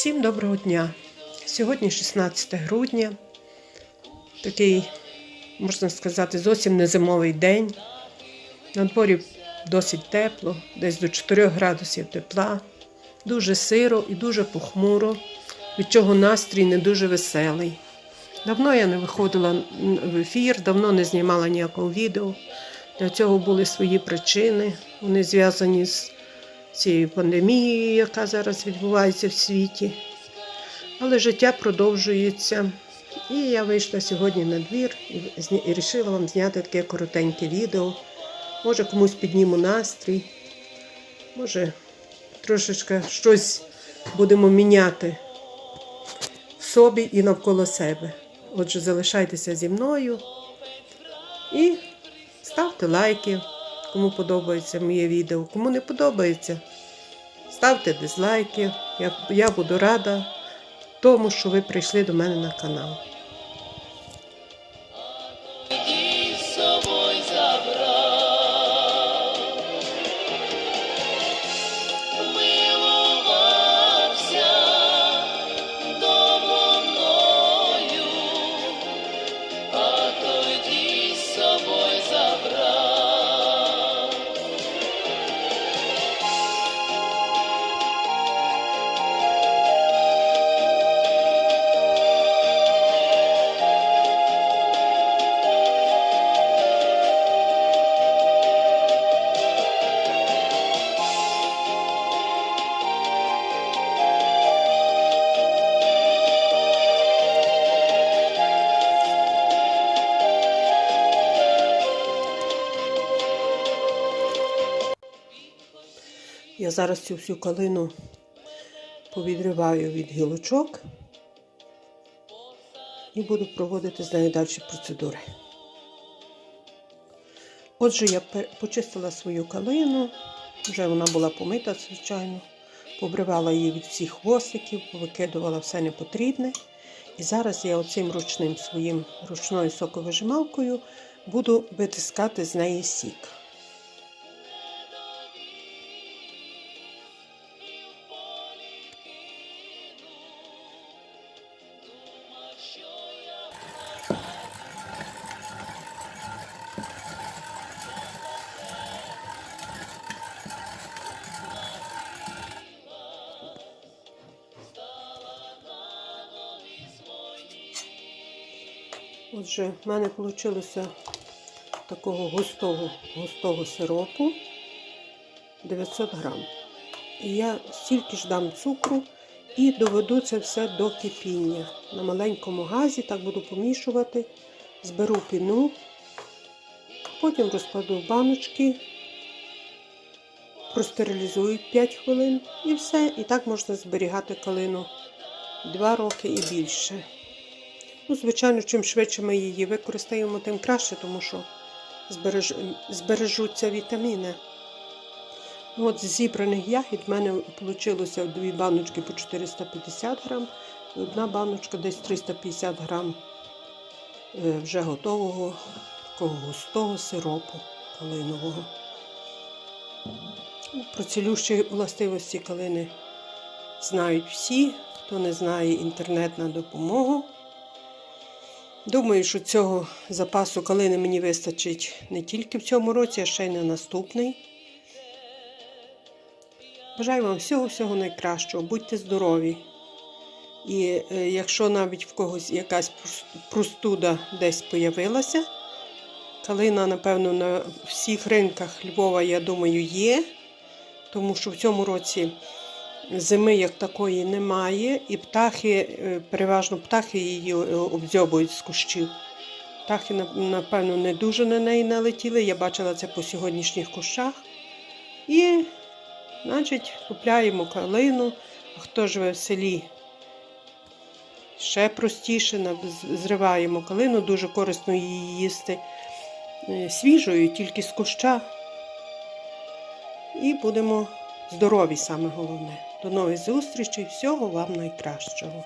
Всім доброго дня! Сьогодні 16 грудня, такий, можна сказати, зовсім не зимовий день. На дворі досить тепло, десь до 4 градусів тепла, дуже сиро і дуже похмуро, від чого настрій не дуже веселий. Давно я не виходила в ефір, давно не знімала ніякого відео. Для цього були свої причини. Вони зв'язані з цією пандемією, яка зараз відбувається в світі. Але життя продовжується. І я вийшла сьогодні на двір і вирішила вам зняти таке коротеньке відео. Може, комусь підніму настрій, може, трошечки щось будемо міняти в собі і навколо себе. Отже, залишайтеся зі мною і ставте лайки, кому подобається моє відео. Кому не подобається, ставте дизлайки. Я, буду рада тому, що ви прийшли до мене на канал. Я зараз цю всю калину повідриваю від гілочок і буду проводити з нею далі процедури. Отже, я почистила свою калину, вже вона була помита, звичайно, побривала її від всіх хвостиків, повикидувала все непотрібне. І зараз я оцим ручним своїм ручною соковижималкою буду витискати з неї сік. Отже, в мене вийшло такого густого, густого сиропу 900 грам. І я стільки ж дам цукру і доведу це все до кипіння. На маленькому газі так буду помішувати, зберу піну, потім розкладу в баночки, простерилізую 5 хвилин і все. І так можна зберігати калину 2 роки і більше. Ну, звичайно, чим швидше ми її використаємо, тим краще, тому що збереж... збережуться вітаміни. Ну, От з зібраних ягід в мене вийшло дві баночки по 450 грам, і одна баночка десь 350 грам е, вже готового такого густого сиропу калинового. Ну, Про цілющі властивості калини знають всі, хто не знає інтернет на допомогу. Думаю, що цього запасу калини мені вистачить не тільки в цьому році, а ще й на наступний. Бажаю вам всього-всього найкращого, будьте здорові. І е, якщо навіть в когось якась простуда десь появилася, калина, напевно, на всіх ринках Львова, я думаю, є, тому що в цьому році зими як такої немає, і птахи, е, переважно птахи її е, обдзьобують з кущів. Птахи, напевно, не дуже на неї налетіли. Я бачила це по сьогоднішніх кущах. І, значить, купляємо калину. Хто живе в селі? Ще простіше зриваємо калину, дуже корисно її їсти е, свіжою, тільки з куща. І будемо здорові, саме головне. До нових зустрічей, всього вам найкращого.